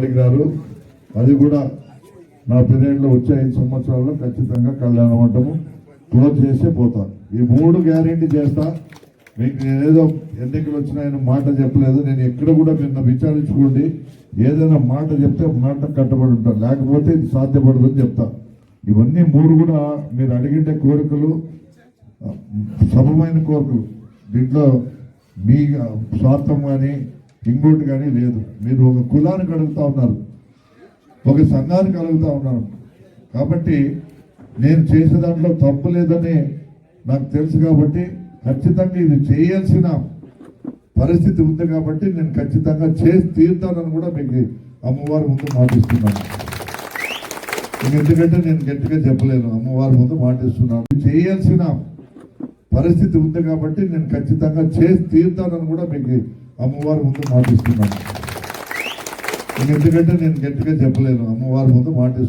అడిగినారు అది కూడా నా పీరియడ్లో వచ్చే ఐదు సంవత్సరాల్లో ఖచ్చితంగా కళ్యాణ మంటపం క్లోజ్ చేసే పోతాను. ఈ మూడు గ్యారెంటీ చేస్తా. మీకు నేనేదో ఎన్నికలు వచ్చినాయని మాట చెప్పలేదు. నేను ఎక్కడ కూడా నిన్న విచారించుకోండి. ఏదైనా మాట చెప్తే మాట కట్టబడి ఉంటాను లేకపోతే ఇది సాధ్యపడదని చెప్తా. ఇవన్నీ మూడు కూడా మీరు అడిగిండే కోరికలు సమమైన కోరికలు. దీంట్లో మీ స్వార్థం కానీ ఇంకోటి కానీ లేదు. మీరు ఒక కులానికి అడుగుతూ ఉన్నారు. ఒక సంఘానికి అడుగుతూ ఉన్నారు. కాబట్టి నేను చేసే దాంట్లో తప్పు లేదని నాకు తెలుసు కాబట్టి ఖచ్చితంగా ఇది చేయాల్సిన పరిస్థితి ఉంది కాబట్టి నేను ఖచ్చితంగా చేసి తీరుతానని కూడా మీకు అమ్మవారి ముందు మాటిస్తున్నాను. ఎందుకంటే నేను గట్టిగా చెప్పలేను. అమ్మవారి ముందు మాటిస్తున్నాను. చేయాల్సిన పరిస్థితి ఉంది కాబట్టి నేను ఖచ్చితంగా చేసి తీరుతానని కూడా మీకు అమ్మవారి ముందు మాటిస్తున్నాను. ఎందుకంటే నేను గట్టిగా చెప్పలేను. అమ్మవారి ముందు మాటిస్తున్నాను